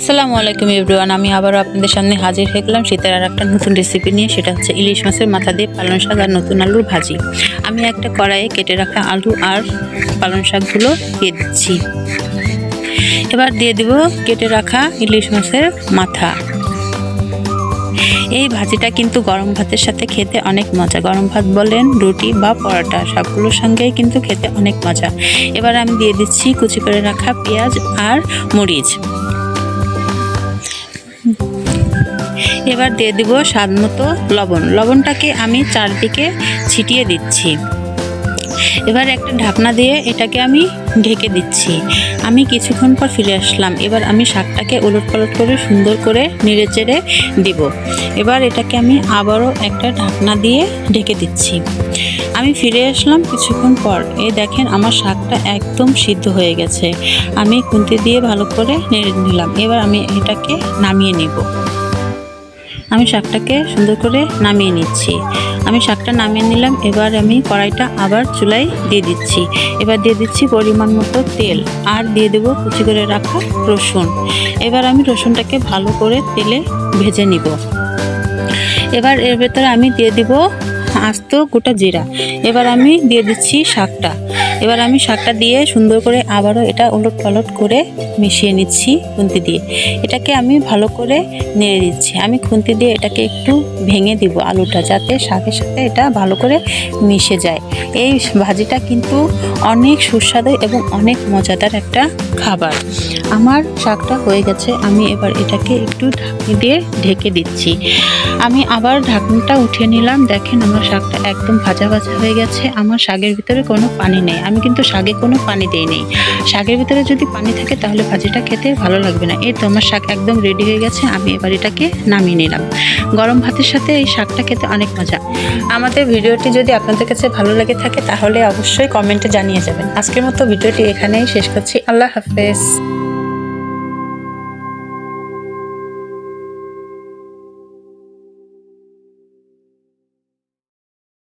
আসসালামু আলাইকুম এভরিওয়ান, আমি আবারও আপনাদের সামনে হাজির হয়ে গেলাম শীতের আর একটা নতুন রেসিপি নিয়ে, সেটা হচ্ছে ইলিশ মাছের মাথা দিয়ে পালং শাক আর নতুন আলুর ভাজি। আমি একটা কড়াইয়ে কেটে রাখা আলু আর পালং শাকগুলো দিয়ে দিচ্ছি। এবার দিয়ে দিব কেটে রাখা ইলিশ মাছের মাথা। এই ভাজিটা কিন্তু গরম ভাতের সাথে খেতে অনেক মজা। গরম ভাত বলেন, রুটি বা পরোটা, সবগুলোর সঙ্গেই কিন্তু খেতে অনেক মজা। এবার আমি দিয়ে দিচ্ছি কুচি করে রাখা পেঁয়াজ আর মরিচ। এবার দিয়ে দিব স্বাদ মতো লবণ। লবণটাকে আমি চারদিকে ছিটিয়ে দিচ্ছি। এবার একটা ঢাকনা দিয়ে এটাকে আমি ঢেকে দিচ্ছি। আমি কিছুক্ষণ পর ফিরে আসলাম। এবার আমি শাকটাকে উলট পালট করে সুন্দর করে নেড়ে চেড়ে দিব। এবার এটাকে আমি আবারও একটা ঢাকনা দিয়ে ঢেকে দিচ্ছি। আমি ফিরে আসলাম কিছুক্ষণ পর। এ দেখেন আমার শাকটা একদম সিদ্ধ হয়ে গেছে। আমি খুন্তি দিয়ে ভালো করে নেড়ে নিলাম। এবার আমি এটাকে নামিয়ে নেব। আমি শাকটাকে সুন্দর করে নামিয়ে নিচ্ছি। আমি শাকটা নামিয়ে নিলাম, এবার আমি কড়াইটা আবার চুলায় দিয়ে দিচ্ছি। এবার দিয়ে দিচ্ছি পরিমাণ মতো তেল, আর দিয়ে দেব কুচি করে রাখা রসুন। এবার আমি রসুনটাকে ভালো করে তেলে ভেজে নিব। এবার এর ভেতরে আমি দিয়ে দিব আস্ত গোটা জিরা। এবার আমি দিয়ে দিচ্ছি শাকটা। এবার আমি শাকটা দিয়ে সুন্দর করে আবারও এটা উলট পালট করে মিশিয়ে নিচ্ছি খুন্তি দিয়ে। এটাকে আমি ভালো করে নেড়ে দিচ্ছি। আমি খুন্তি দিয়ে এটাকে একটু ভেঙে দিব আলুটা যাতে শাকের সাথে এটা ভালো করে মিশে যায়। এই ভাজিটা কিন্তু অনেক সুস্বাদু এবং অনেক মজাদার একটা খাবার। আমার শাকটা হয়ে গেছে। আমি এবার এটাকে একটু ঢাকনি দিয়ে ঢেকে দিচ্ছি। আমি আবার ঢাকনিটা উঠিয়ে নিলাম। দেখেন আমার শাকটা একদম ভাজা ভাজা হয়ে গেছে। আমার শাকের ভিতরে কোনো পানি নেই। আমি কিন্তু শাকে কোনো পানি দিই নেই। শাকের ভিতরে যদি পানি থাকে তাহলে ভাজিটা খেতে ভালো লাগবে না। এই তো আমার শাক একদম রেডি হয়ে গেছে। আমি এবার এটাকে নামিয়ে নিলাম। গরম ভাতের সাথে এই শাকটা খেতে অনেক মজা। আমাদের ভিডিওটি যদি আপনাদের কাছে ভালো লেগে থাকে তাহলে অবশ্যই কমেন্টে জানিয়ে যাবেন। আজকের মতো ভিডিওটি এখানেই শেষ করছি। আল্লাহ হাফেজ।